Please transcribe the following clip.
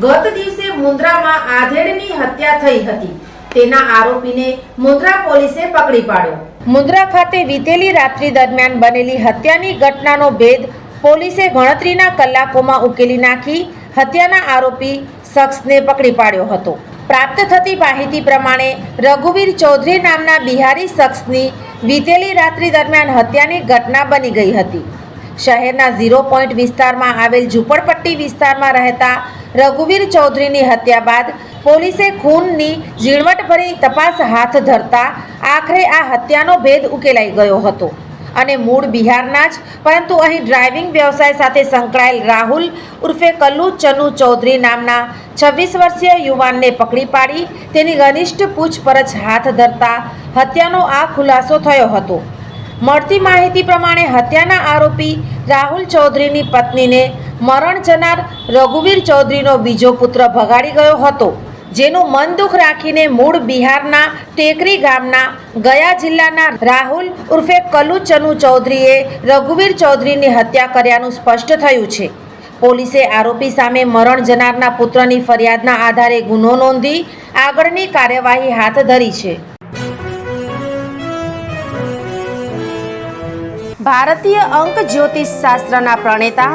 ગત દિવસે મુન્દ્રામાં આધેડની હત્યા થઈ હતી. તેના આરોપીને મુન્દ્રા પોલીસે પકડી પાડ્યો. મુન્દ્રા ખાતે વીતેલી રાત્રિ દરમિયાન બનેલી હત્યાની ઘટનાનો ભેદ પોલીસે ગણતરીના કલાકોમાં ઉકેલી નાખી હત્યાના આરોપી શખ્સને પકડી પાડ્યો હતો. પ્રાપ્ત થતી માહિતી પ્રમાણે રઘુવીર ચૌધરી નામના બિહારી શખ્સની વીતેલી રાત્રિ દરમિયાન હત્યાની ઘટના બની ગઈ હતી. શહેરના ઝીરો પોઈન્ટ વિસ્તારમાં આવેલ ઝૂંપડપટ્ટી વિસ્તારમાં રહેતા રઘુવીર ચૌધરીની હત્યા બાદ પોલીસે ખૂનની ઝીણવટભરી તપાસ હાથ ધરતા આખરે આ હત્યાનો ભેદ ઉકેલાઈ ગયો હતો. અને મૂળ બિહારના જ, પરંતુ અહીં ડ્રાઇવિંગ વ્યવસાય સાથે સંકળાયેલ રાહુલ ઉર્ફે કલ્લુ ચનુ ચૌધરી નામના છવ્વીસ વર્ષીય યુવાનને પકડી પાડી, તેની ઘનિષ્ઠ પૂછપરછ હાથ ધરતા હત્યાનો આ ખુલાસો થયો હતો. મળતી માહિતી પ્રમાણે હત્યાના આરોપી રાહુલ ચૌધરીની પત્નીને મરણ જનાર રઘુવીર ચૌધરીનો બીજો પુત્ર ભગાડી ગયો હતો, જેનું મન દુઃખ રાખીને મૂળ બિહારના ટેકરી ગામના ગયા જિલ્લાના રાહુલ ઉર્ફે કલુ ચનુ ચૌધરીએ રઘુવીર ચૌધરીની હત્યા કર્યાનું સ્પષ્ટ થયું છે. પોલીસે આરોપી સામે મરણ જનારના પુત્રની ફરિયાદના આધારે ગુનો નોંધી આગળની કાર્યવાહી હાથ ધરી છે. ભારતીય અંક જ્યોતિષ શાસ્ત્રના પ્રણેતા